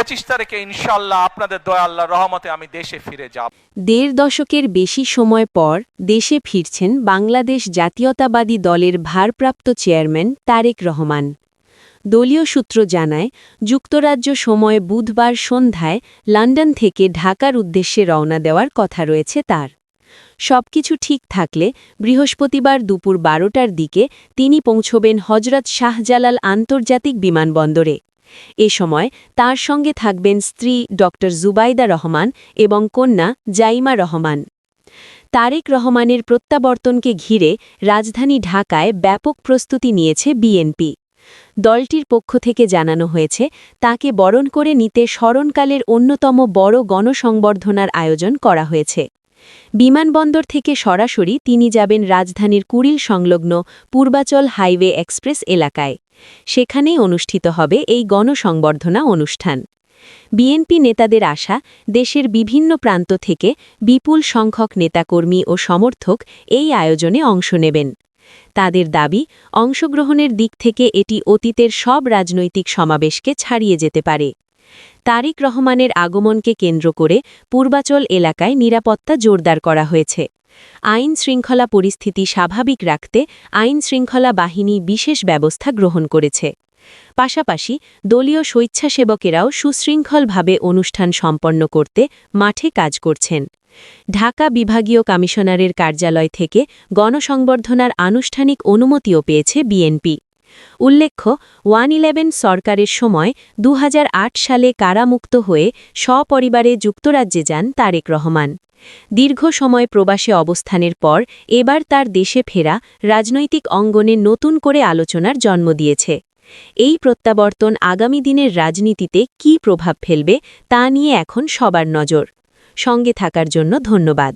পঁচিশ তারিখে ইনশাল্লাহ আপনাদের দয়া, আল্লাহ রহমতে আমি দেশে ফিরে যাব। দেড় দশকের বেশি সময় পর দেশে ফিরছেন বাংলাদেশ জাতীয়তাবাদী দলের ভারপ্রাপ্ত চেয়ারম্যান তারেক রহমান। দলীয় সূত্র জানায়, যুক্তরাজ্য সময় বুধবার সন্ধ্যায় লন্ডন থেকে ঢাকার উদ্দেশ্যে রওনা দেওয়ার কথা রয়েছে তার। সবকিছু ঠিক থাকলে বৃহস্পতিবার দুপুর বারোটার দিকে তিনি পৌঁছবেন হজরত শাহজালাল আন্তর্জাতিক বিমানবন্দরে। এ সময় তার সঙ্গে থাকবেন স্ত্রী ড জুবাইদা রহমান এবং কন্যা জাইমা রহমান। তারেক রহমানের প্রত্যাবর্তনকে ঘিরে রাজধানী ঢাকায় ব্যাপক প্রস্তুতি নিয়েছে বিএনপি। দলটির পক্ষ থেকে জানানো হয়েছে, তাকে বরণ করে নিতে স্মরণকালের অন্যতম বড় গণসংবর্ধনার আয়োজন করা হয়েছে। বিমানবন্দর থেকে সরাসরি তিনি যাবেন রাজধানীর কুড়িল সংলগ্ন পূর্বাচল হাইওয়ে এক্সপ্রেস এলাকায়। সেখানেই অনুষ্ঠিত হবে এই গণসংবর্ধনা অনুষ্ঠান। বিএনপি নেতাদের আশা, দেশের বিভিন্ন প্রান্ত থেকে বিপুল সংখ্যক নেতাকর্মী ও সমর্থক এই আয়োজনে অংশ নেবেন। তাদের দাবি, অংশগ্রহণের দিক থেকে এটি অতীতের সব রাজনৈতিক সমাবেশকে ছাড়িয়ে যেতে পারে। তারিক রহমানের আগমনকে কেন্দ্র করে পূর্বাচল এলাকায় নিরাপত্তা জোরদার করা হয়েছে। আইন শৃঙ্খলা পরিস্থিতি স্বাভাবিক রাখতে আইন শৃঙ্খলা বাহিনী বিশেষ ব্যবস্থা গ্রহণ করেছে। পাশাপাশি দলীয় স্বেচ্ছাসেবকেরাও সুশৃঙ্খলভাবে অনুষ্ঠান সম্পন্ন করতে মাঠে কাজ করছেন। ঢাকা বিভাগীয় কমিশনারের কার্যালয় থেকে গণসংবর্ধনার আনুষ্ঠানিক অনুমতিও পেয়েছে বিএনপি। উল্লেখ্য, ওয়ান ইলেভেন সরকারের সময় দু হাজার আট সালে কারামুক্ত হয়ে সপরিবারে যুক্তরাজ্যে যান তারেক রহমান। দীর্ঘ সময় প্রবাসে অবস্থানের পর এবার তার দেশে ফেরা রাজনৈতিক অঙ্গনে নতুন করে আলোচনার জন্ম দিয়েছে। এই প্রত্যাবর্তন আগামী দিনের রাজনীতিতে কী প্রভাব ফেলবে তা নিয়ে এখন সবার নজর। সঙ্গে থাকার জন্য ধন্যবাদ।